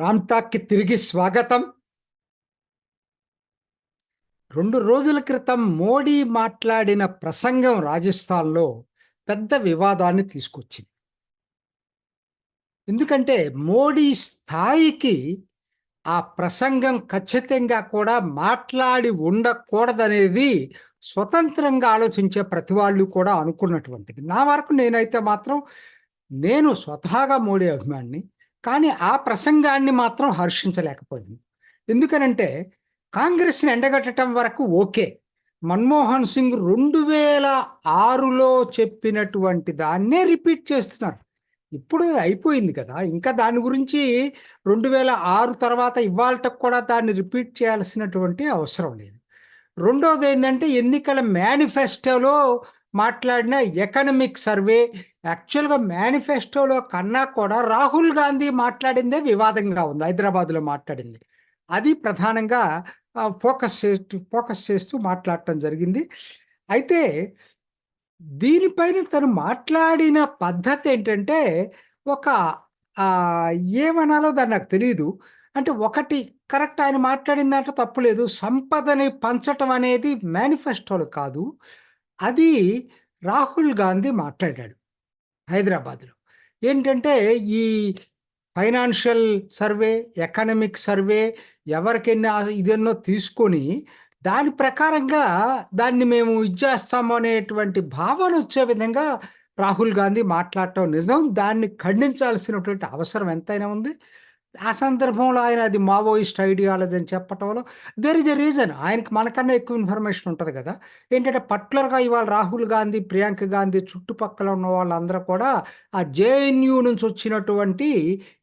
రామ్తాక్కి తిరిగి స్వాగతం. రెండు రోజుల క్రితం మోడీ మాట్లాడిన ప్రసంగం రాజస్థాన్లో పెద్ద వివాదాన్ని తీసుకొచ్చింది. ఎందుకంటే మోడీ స్థాయికి ఆ ప్రసంగం ఖచ్చితంగా కూడా మాట్లాడి ఉండకూడదనేది స్వతంత్రంగా ఆలోచించే ప్రతి వాళ్ళు కూడా అనుకున్నటువంటిది. నా వరకు నేనైతే మాత్రం నేను స్వతహాగా మోడీ అభిమానిని కానీ ఆ ప్రసంగాన్ని మాత్రం హర్షించలేకపోయింది. ఎందుకనంటే కాంగ్రెస్ని ఎండగట్టడం వరకు ఓకే. మన్మోహన్ సింగ్ రెండు వేల ఆరులో చెప్పినటువంటి దాన్నే రిపీట్ చేస్తున్నారు. ఇప్పుడు అయిపోయింది కదా. ఇంకా దాని గురించి రెండు వేల ఆరు తర్వాత ఇవాళకు కూడా దాన్ని రిపీట్ చేయాల్సినటువంటి అవసరం లేదు. రెండోది ఏంటంటే ఎన్నికల మేనిఫెస్టోలో మాట్లాడిన ఎకనమిక్ సర్వే యాక్చువల్గా మేనిఫెస్టోలో కన్నా కూడా రాహుల్ గాంధీ మాట్లాడిందే వివాదంగా ఉంది హైదరాబాద్లో మాట్లాడింది. అది ప్రధానంగా ఫోకస్ చేస్తూ ఫోకస్ చేస్తూ మాట్లాడటం జరిగింది. అయితే దీనిపైన తను మాట్లాడిన పద్ధతి ఏంటంటే ఒక ఏమనాలో దాన్ని నాకు తెలియదు అంటే ఒకటి కరెక్ట్ ఆయన మాట్లాడిన దాంట్లో తప్పులేదు సంపదని పంచటం అనేది మేనిఫెస్టోలు కాదు. అది రాహుల్ గాంధీ మాట్లాడాడు హైదరాబాద్లో. ఏంటంటే ఈ ఫైనాన్షియల్ సర్వే ఎకనమిక్ సర్వే ఎవరికైనా ఇదన్నో తీసుకొని దాని ప్రకారంగా దాన్ని మేము ఇచ్చేస్తాము అనేటువంటి భావన వచ్చే విధంగా రాహుల్ గాంధీ మాట్లాడటం నిజం. దాన్ని ఖండించాల్సినటువంటి అవసరం ఎంతైనా ఉంది. ఆ సందర్భంలో ఆయన అది మావోయిస్ట్ ఐడియాలజీ అని చెప్పటంలో దెర్ ఇస్ ఎ రీజన్ ఆయనకి మనకన్నా ఎక్కువ ఇన్ఫర్మేషన్ ఉంటుంది కదా. ఏంటంటే పర్టికులర్గా ఇవాళ రాహుల్ గాంధీ ప్రియాంక గాంధీ చుట్టుపక్కల ఉన్న వాళ్ళందరూ కూడా ఆ జేఎన్యూ నుంచి వచ్చినటువంటి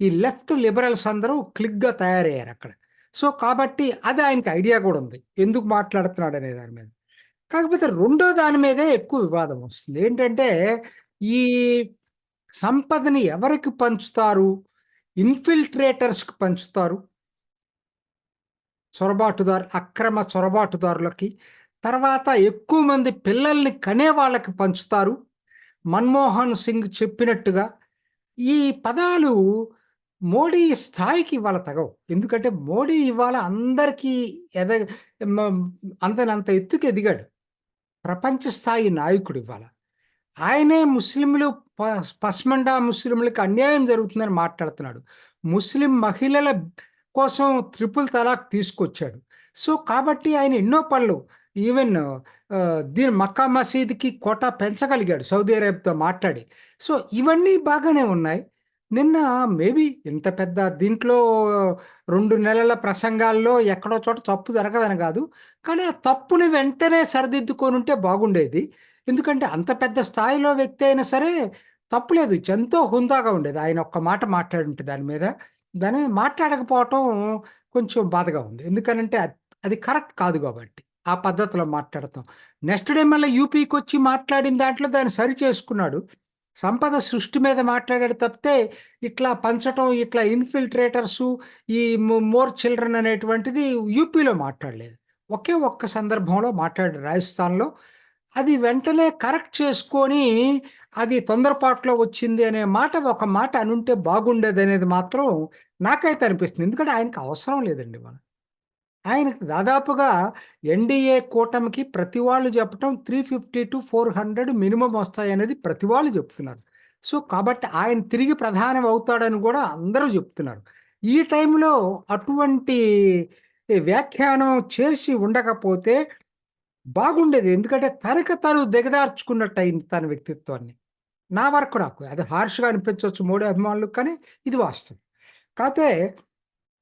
ఈ లెఫ్ట్ లిబరల్స్ అందరూ క్లిక్గా తయారయ్యారు అక్కడ. సో కాబట్టి అది ఆయనకి ఐడియా కూడా ఉంది. ఎందుకు మాట్లాడుతున్నాడు అనే దాని మీద. కాకపోతే రెండో దాని మీదే ఎక్కువ వివాదం వస్తుంది. ఏంటంటే ఈ సంపదని ఎవరికి పంచుతారు? ఇన్ఫిల్ట్రేటర్స్కి పంచుతారు. చొరబాటుదారు అక్రమ చొరబాటుదారులకి. తర్వాత ఎక్కువ మంది పిల్లల్ని కనే వాళ్ళకి పంచుతారు. మన్మోహన్ సింగ్ చెప్పినట్టుగా ఈ పదాలు మోడీ స్థాయికి ఇవాళ తగవు. ఎందుకంటే మోడీ ఇవాళ అందరికీ ఎద అంతనంత ఎత్తుకు ఎదిగాడు ప్రపంచ స్థాయి నాయకుడు ఇవాళ. ఆయనే ముస్లింలు పస్మండా ముస్లింలకు అన్యాయం జరుగుతుందని మాట్లాడుతున్నాడు. ముస్లిం మహిళల కోసం త్రిపుల్ తలాక్ తీసుకొచ్చాడు. సో కాబట్టి ఆయన ఎన్నో పనులు ఈవెన్ దీని మక్కా మసీద్కి కోట పెంచగలిగాడు సౌదీ అరేబియాతో మాట్లాడి. సో ఇవన్నీ బాగానే ఉన్నాయి. నిన్న మేబీ ఇంత పెద్ద దీంట్లో రెండు నెలల ప్రసంగాల్లో ఎక్కడో చోట తప్పు జరగదని కాదు కానీ ఆ తప్పుని వెంటనే సరిదిద్దుకొని ఉంటే బాగుండేది. ఎందుకంటే అంత పెద్ద స్థాయిలో వ్యక్తి అయినా సరే తప్పులేదు ఎంతో హుందాగా ఉండేది. ఆయన ఒక్క మాట మాట్లాడుంటే దాని మీద. దాని మాట్లాడకపోవటం కొంచెం బాధగా ఉంది. ఎందుకనంటే అది కరెక్ట్ కాదు కాబట్టి ఆ పద్ధతిలో మాట్లాడతాం నెక్స్ట్ డే మళ్ళీ యూపీకి వచ్చి మాట్లాడిన దాంట్లో దాన్ని సరి చేసుకున్నాడు. సంపద సృష్టి మీద మాట్లాడాడు తప్పితే ఇట్లా పంచటం ఇట్లా ఇన్ఫిల్ట్రేటర్సు ఈ మోర్ చిల్డ్రన్ అనేటువంటిది యూపీలో మాట్లాడలేదు. ఒకే ఒక్క సందర్భంలో మాట్లాడాడు రాజస్థాన్లో. అది వెంటనే కరెక్ట్ చేసుకొని అది తొందరపాటులో వచ్చింది అనే మాట ఒక మాట అనుంటే బాగుండేది అనేది మాత్రం నాకైతే అనిపిస్తుంది. ఎందుకంటే ఆయనకు అవసరం లేదండి మనం. ఆయనకు దాదాపుగా ఎన్డీఏ కూటమికి ప్రతి వాళ్ళు చెప్పటం three fifty to four hundred minimum వస్తాయి అనేది ప్రతి వాళ్ళు చెప్తున్నారు. సో కాబట్టి ఆయన తిరిగి ప్రధానం అవుతాడని కూడా అందరూ చెప్తున్నారు. ఈ టైంలో అటువంటి వ్యాఖ్యానం చేసి ఉండకపోతే బాగుండేది. ఎందుకంటే తనకు తను దిగదార్చుకున్నట్టు అయింది తన వ్యక్తిత్వాన్ని. నా వరకు నాకు. అది హార్ష్గా అనిపించవచ్చు మోడీ అభిమానులకు కానీ ఇది వాస్తవం. కాకపోతే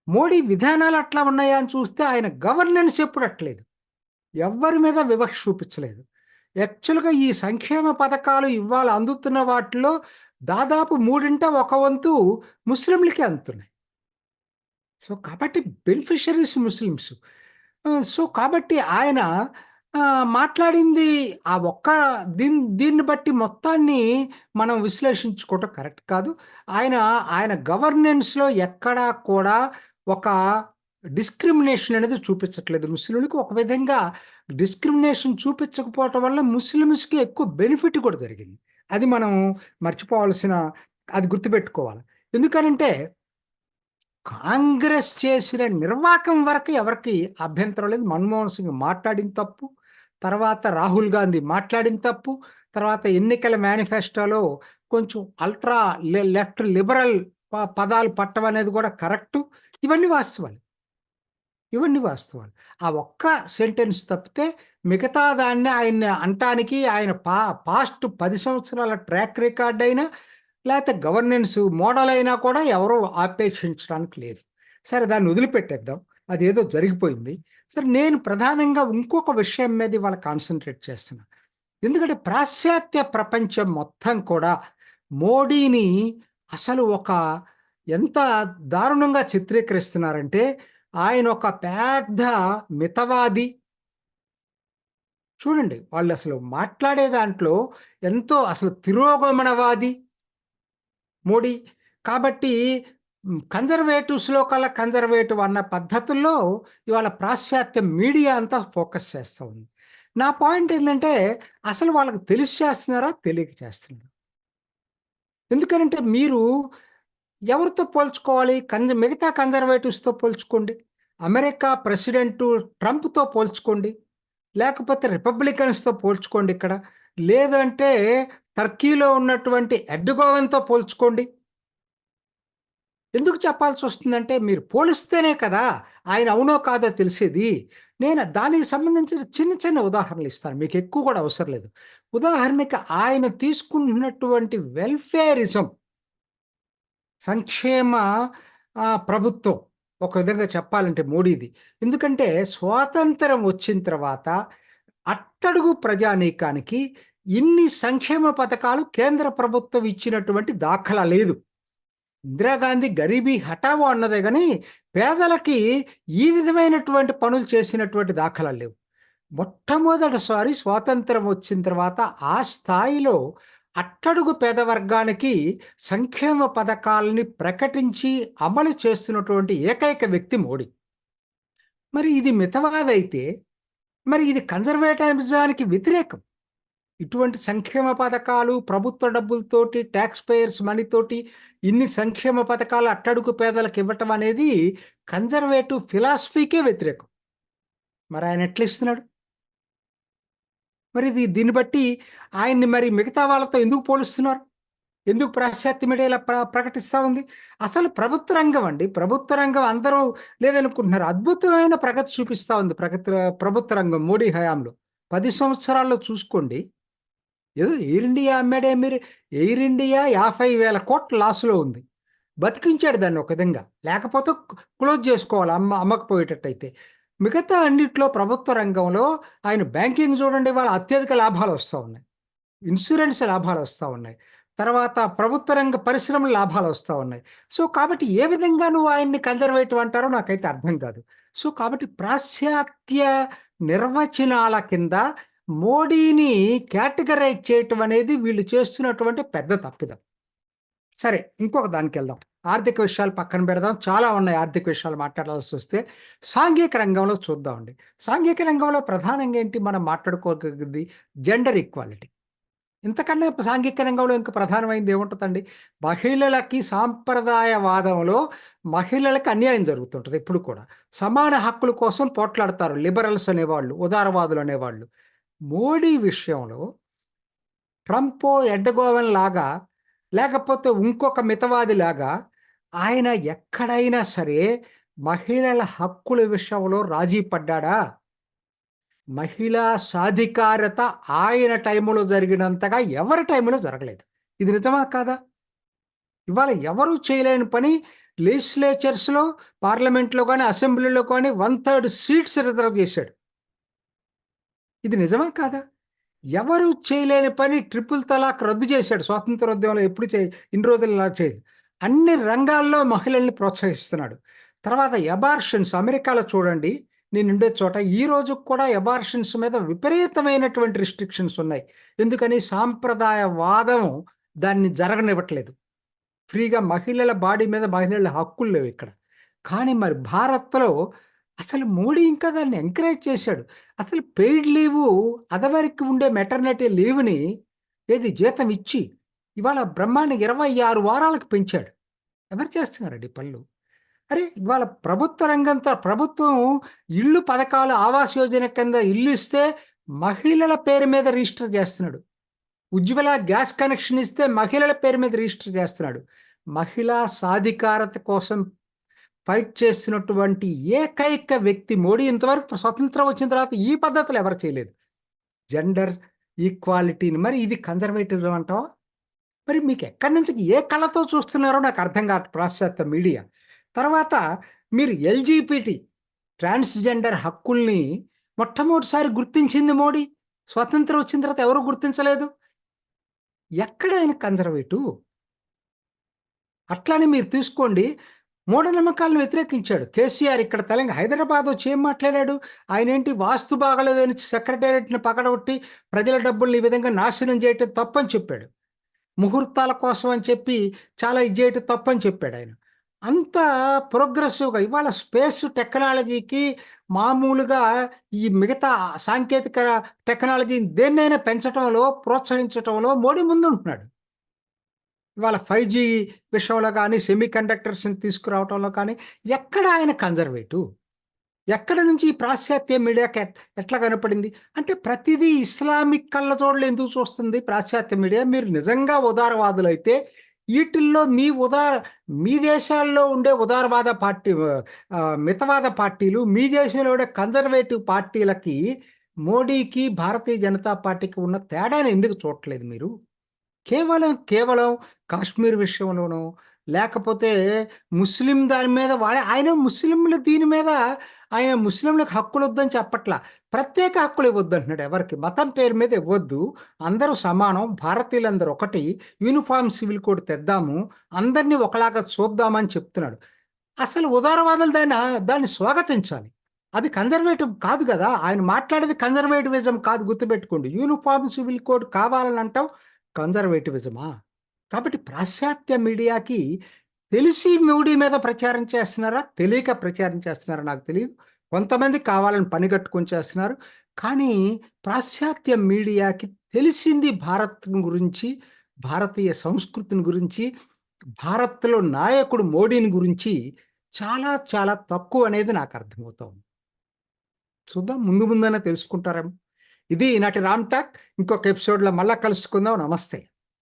మోడీ విధానాలు అట్లా ఉన్నాయా అని చూస్తే ఆయన గవర్నెన్స్ ఎప్పుడు అట్లేదు ఎవరి మీద వివక్ష చూపించలేదు. యాక్చువల్గా ఈ సంక్షేమ పథకాలు ఇవాళ అందుతున్న వాటిలో దాదాపు మూడింట ఒక వంతు ముస్లింలకే అందుతున్నాయి. సో కాబట్టి బెనిఫిషరీస్ ముస్లిమ్స్. సో కాబట్టి ఆయన మాట్లాడింది ఆ ఒక్క దీన్ని దీన్ని బట్టి మొత్తాన్ని మనం విశ్లేషించుకోవటం కరెక్ట్ కాదు. ఆయన ఆయన గవర్నెన్స్లో ఎక్కడా కూడా ఒక డిస్క్రిమినేషన్ అనేది చూపించట్లేదు. ముస్లింలకు ఒక విధంగా డిస్క్రిమినేషన్ చూపించకపోవటం వల్ల ముస్లిమ్స్కి ఎక్కువ బెనిఫిట్ కూడా జరిగింది. అది మనం మర్చిపోవాల్సిన అది గుర్తుపెట్టుకోవాలి. ఎందుకనంటే కాంగ్రెస్ చేసిన నిర్వాకం వరకు ఎవరికి అభ్యంతరం లేదు. మన్మోహన్ సింగ్ మాట్లాడిన తప్పు తర్వాత రాహుల్ గాంధీ మాట్లాడిన తప్పు తర్వాత ఎన్నికల మేనిఫెస్టోలో కొంచెం అల్ట్రా లెఫ్ట్ లిబరల్ పదాలు పట్టం అనేది కూడా కరెక్టు. ఇవన్నీ వాస్తవాలు. ఇవన్నీ వాస్తవాలు. ఆ ఒక్క సెంటెన్స్ తప్పితే మిగతా దాన్ని ఆయన అంటానికి ఆయన పా పాస్ట్ పది సంవత్సరాల ట్రాక్ రికార్డ్ అయినా లేకపోతే గవర్నెన్స్ మోడల్ అయినా కూడా ఎవరో ఆపేక్షించడానికి లేదు. సరే దాన్ని వదిలిపెట్టేద్దాం. అది ఏదో జరిగిపోయింది. సరే నేను ప్రధానంగా ఇంకొక విషయం మీద ఇవాళ కాన్సన్ట్రేట్ చేస్తున్నా. ఎందుకంటే పాశ్చాత్య ప్రపంచం మొత్తం కూడా మోడీని అసలు ఒక ఎంత దారుణంగా చిత్రీకరిస్తున్నారంటే ఆయన ఒక పెద్ద మితవాది. చూడండి వాళ్ళు అసలు మాట్లాడే దాంట్లో ఎంతో అసలు తిరోగమనవాది మోడీ. కాబట్టి కన్జర్వేటివ్స్లో కల్లా కన్జర్వేటివ్ అన్న పద్ధతుల్లో ఇవాళ పాశ్చాత్య మీడియా అంతా ఫోకస్ చేస్తూ ఉంది. నా పాయింట్ ఏంటంటే అసలు వాళ్ళకి తెలిసి చేస్తున్నారా తెలియక చేస్తున్నారు? ఎందుకనంటే మీరు ఎవరితో పోల్చుకోవాలి? కన్జ మిగతా కన్జర్వేటివ్స్తో పోల్చుకోండి. America president ట్రంప్తో పోల్చుకోండి. లేకపోతే రిపబ్లికన్స్తో పోల్చుకోండి ఇక్కడ. లేదంటే టర్కీలో ఉన్నటువంటి ఎడ్డుగోవెన్తో పోల్చుకోండి. ఎందుకు చెప్పాల్సి వస్తుందంటే మీరు పోలిస్తేనే కదా ఆయన అవునో కాదో తెలిసేది. నేను దానికి సంబంధించిన చిన్న చిన్న ఉదాహరణలు ఇస్తాను. మీకు ఎక్కువ కూడా అవసరం లేదు. ఉదాహరణకి ఆయన తీసుకున్నటువంటి వెల్ఫేరిజం సంక్షేమ ప్రభుత్వం. ఒక విధంగా చెప్పాలంటే మోడీది. ఎందుకంటే స్వాతంత్రం వచ్చిన తర్వాత అట్టడుగు ప్రజానీకానికి ఇన్ని సంక్షేమ పథకాలు కేంద్ర ప్రభుత్వం ఇచ్చినటువంటి దాఖలా లేదు. ఇందిరాగాంధీ గరీబీ హఠావో అన్నదే కానీ పేదలకి ఈ విధమైనటువంటి పనులు చేసినటువంటి దాఖలా లేవు. మొట్టమొదటిసారి స్వాతంత్రం వచ్చిన తర్వాత ఆ స్థాయిలో అట్టడుగు పేద వర్గానికి సంక్షేమ పథకాలని ప్రకటించి అమలు చేస్తున్నటువంటి ఏకైక వ్యక్తి మోడీ. మరి ఇది మితవాదైతే మరి ఇది కన్జర్వేటిజానికి వ్యతిరేకం. ఇటువంటి సంక్షేమ పథకాలు ప్రభుత్వ డబ్బులతోటి ట్యాక్స్ పేయర్స్ మనీతోటి ఇన్ని సంక్షేమ పథకాలు అట్టడుగు పేదలకు ఇవ్వటం అనేది కన్జర్వేటివ్ ఫిలాసఫీకే వ్యతిరేకం. మరి ఆయన ఎట్లా ఇస్తున్నాడు? మరి ఇది దీన్ని బట్టి ఆయన్ని మరి మిగతా వాళ్ళతో ఎందుకు పోలుస్తున్నారు? ఎందుకు పాశ్చాత్య మీడియా ఇలా ప్ర ప్రకటిస్తూ ఉంది? అసలు ప్రభుత్వ రంగం అండి. ప్రభుత్వ రంగం అందరూ లేదనుకుంటున్నారు. అద్భుతమైన ప్రగతి చూపిస్తూ ఉంది ప్రగతి ప్రభుత్వ రంగం మోడీ హయాంలో. పది సంవత్సరాల్లో చూసుకోండి. ఏదో ఎయిర్ ఇండియా అమ్మాడే మీరు. ఎయిర్ ఇండియా యాభై వేల కోట్ల లాస్లో ఉంది. బతికించాడు దాన్ని ఒక విధంగా. లేకపోతే క్లోజ్ చేసుకోవాలి. అమ్మ అమ్మకపోయేటట్టయితే. మిగతా అన్నిట్లో ప్రభుత్వ రంగంలో ఆయన బ్యాంకింగ్ చూడండి వాళ్ళ అత్యధిక లాభాలు వస్తూ ఉన్నాయి. ఇన్సూరెన్స్ లాభాలు వస్తూ ఉన్నాయి. తర్వాత ప్రభుత్వ రంగ పరిశ్రమల లాభాలు వస్తూ ఉన్నాయి. సో కాబట్టి ఏ విధంగా నువ్వు ఆయన్ని కన్జర్వేటివ్ అంటారో నాకైతే అర్థం కాదు. సో కాబట్టి పాశ్చాత్య నిర్వచనాల కింద మోడీని కేటగరైజ్ చేయటం అనేది వీళ్ళు చేస్తున్నటువంటి పెద్ద తప్పిదం. సరే ఇంకొక దానికి వెళ్దాం ఆర్థిక విషయాలు పక్కన పెడదాం. చాలా ఉన్నాయి ఆర్థిక విషయాలు మాట్లాడాల్సి వస్తే. సాంఘిక రంగంలో చూద్దామండి సాంఘిక రంగంలో ప్రధానంగా ఏంటి? మనం మాట్లాడుకోగలిగింది జెండర్ ఈక్వాలిటీ ఇంతకన్నా సాంఘిక రంగంలో ఇంకా ప్రధానమైనది ఏముంటుందండి? మహిళలకి సాంప్రదాయవాదంలో మహిళలకు అన్యాయం జరుగుతుంటుంది ఇప్పుడు కూడా. సమాన హక్కుల కోసం పోట్లాడతారు లిబరల్స్ అనేవాళ్ళు ఉదారవాదులు అనేవాళ్ళు. మోడీ విషయంలో ట్రంపో ఎడ్డగోవన్ లాగా లేకపోతే ఇంకొక మితవాది లాగా ఆయన ఎక్కడైనా సరే మహిళల హక్కుల విషయంలో రాజీ పడ్డాడా? మహిళా సాధికారత ఆయన టైంలో జరిగినంతగా ఎవరి టైంలో జరగలేదు. ఇది నిజమా కాదా? ఇవాళ ఎవరు చేయలేని పని లెజిస్లేచర్స్లో పార్లమెంట్లో కానీ అసెంబ్లీలో కానీ వన్ థర్డ్ సీట్స్ రిజర్వ్ చేశాడు. ఇది నిజమా కాదా? ఎవరు చేయలేని పని ట్రిపుల్ తలాక్ రద్దు చేశాడు. స్వాతంత్రోద్యమంలో ఎప్పుడు చే ఇన్ని రోజులు ఇలా చేయదు అన్ని రంగాల్లో మహిళల్ని ప్రోత్సహిస్తున్నాడు. తర్వాత ఎబార్షన్స్ అమెరికాలో చూడండి నేను ఉండే చోట ఈ రోజు కూడా ఎబార్షన్స్ మీద విపరీతమైనటువంటి రిస్ట్రిక్షన్స్ ఉన్నాయి. ఎందుకని? సాంప్రదాయ వాదం దాన్ని జరగనివ్వట్లేదు. ఫ్రీగా మహిళల బాడీ మీద మహిళల హక్కులు లేవు ఇక్కడ. కానీ మరి భారత్లో అసలు మోడీ ఇంకా దాన్ని ఎంకరేజ్ చేశాడు. అసలు పెయిడ్ లీవు అదవరికి ఉండే మెటర్నిటీ లీవ్ని ఏది? జీతం ఇచ్చి ఇవాళ బ్రహ్మాన్ని ఇరవై ఆరు వారాలకు పెంచాడు. ఎవరు చేస్తున్నారండి పనులు? అరే ఇవాళ ప్రభుత్వ రంగంతో ప్రభుత్వం ఇల్లు పథకాలు ఆవాస్ యోజన కింద ఇల్లు ఇస్తే మహిళల పేరు మీద రిజిస్టర్ చేస్తున్నాడు. ఉజ్వల గ్యాస్ కనెక్షన్ ఇస్తే మహిళల పేరు మీద రిజిస్టర్ చేస్తున్నాడు. మహిళా సాధికారత కోసం ఫైట్ చేస్తున్నటువంటి ఏకైక వ్యక్తి మోడీ ఇంతవరకు స్వతంత్రం వచ్చిన తర్వాత ఈ పద్ధతులు ఎవరు చేయలేదు. జెండర్ ఈక్వాలిటీని మరి ఇది కన్జర్వేటివ్ అంటావా? మరి మీకు ఎక్కడి నుంచి ఏ కళతో చూస్తున్నారో నాకు అర్థం కాదు పాశ్చాత్య మీడియా. తర్వాత మీరు ఎల్జీపీటీ ట్రాన్స్జెండర్ హక్కుల్ని మొట్టమొదటిసారి గుర్తించింది మోడీ. స్వాతంత్రం వచ్చిన తర్వాత ఎవరు గుర్తించలేదు? ఎక్కడ ఆయన కన్జర్వేటివ్ అట్లానే మీరు తీసుకోండి మూఢనమ్మకాలను వ్యతిరేకించాడు. కేసీఆర్ ఇక్కడ తెలంగాణ హైదరాబాద్ వచ్చి ఏం మాట్లాడాడు? ఆయన ఏంటి వాస్తు బాగలేదని సెక్రటేరియట్ని పగడగొట్టి ప్రజల డబ్బుల్ని ఈ విధంగా నాశనం చేయటం తప్పని చెప్పాడు. ముహూర్తాల కోసం అని చెప్పి చాలా ఇది చేయటం తప్పని చెప్పాడు ఆయన. అంత ప్రోగ్రెసివ్గా ఇవాళ స్పేస్ టెక్నాలజీకి మామూలుగా ఈ మిగతా సాంకేతిక టెక్నాలజీని దేన్నైనా పెంచడంలో ప్రోత్సహించడంలో మోడీ ముందు ఉంటున్నాడు ఇవాళ ఫైవ్ జీ విషయంలో కానీ సెమీ కండక్టర్స్ని తీసుకురావటంలో కానీ ఎక్కడ ఆయన కన్జర్వేటివ్? ఎక్కడ నుంచి ఈ పాశ్చాత్య మీడియాకి ఎట్లా కనపడింది? అంటే ప్రతిదీ ఇస్లామిక్ కళ్ళజోడులు ఎందుకు చూస్తుంది పాశ్చాత్య మీడియా? మీరు నిజంగా ఉదారవాదులైతే వీటిల్లో మీ ఉదార మీ దేశాల్లో ఉండే ఉదారవాద పార్టీ మితవాద పార్టీలు మీ దేశంలో ఉండే కన్జర్వేటివ్ పార్టీలకి మోడీకి భారతీయ జనతా పార్టీకి ఉన్న తేడాను ఎందుకు చూడట్లేదు మీరు? కేవలం కేవలం కాశ్మీర్ విషయంలోనో లేకపోతే ముస్లిం దాని మీద వాడే ఆయన ముస్లింలు దీని మీద ఆయన ముస్లింలకు హక్కులు వద్దని చెప్పట్లా. ప్రత్యేక హక్కులు ఇవ్వద్దు అంటున్నాడు ఎవరికి? మతం పేరు మీద ఇవ్వద్దు. అందరూ సమానం. భారతీయులందరూ ఒకటి. యూనిఫామ్ సివిల్ కోడ్ తెద్దాము. అందరినీ ఒకలాగా చూద్దామని చెప్తున్నాడు. అసలు ఉదారవాదులు దాన్ని దాన్ని స్వాగతించాలి. అది కన్జర్వేటివ్ కాదు కదా. ఆయన మాట్లాడేది కన్జర్వేటివిజం కాదు గుర్తుపెట్టుకోండి. యూనిఫామ్ సివిల్ కోడ్ కావాలని అంటాం కన్జర్వేటివిజమా? కాబట్టి పాశ్చాత్య మీడియాకి తెలిసి మోడీ మీద ప్రచారం చేస్తున్నారా? తెలియక ప్రచారం చేస్తున్నారా? నాకు తెలియదు కొంతమంది కావాలని పని కట్టుకొని చేస్తున్నారు. కానీ పాశ్చాత్య మీడియాకి తెలిసింది భారత్ గురించి భారతీయ సంస్కృతిని గురించి భారత్లో నాయకుడు మోడీని గురించి చాలా చాలా తక్కువ అనేది నాకు అర్థమవుతోంది. చూద్దాం. ముందు ముందైనా తెలుసుకుంటారేమో. ఇది ఈనాటి రామ్ టాక్. ఇంకొక ఎపిసోడ్లో మళ్ళా కలుసుకుందాం. నమస్తే.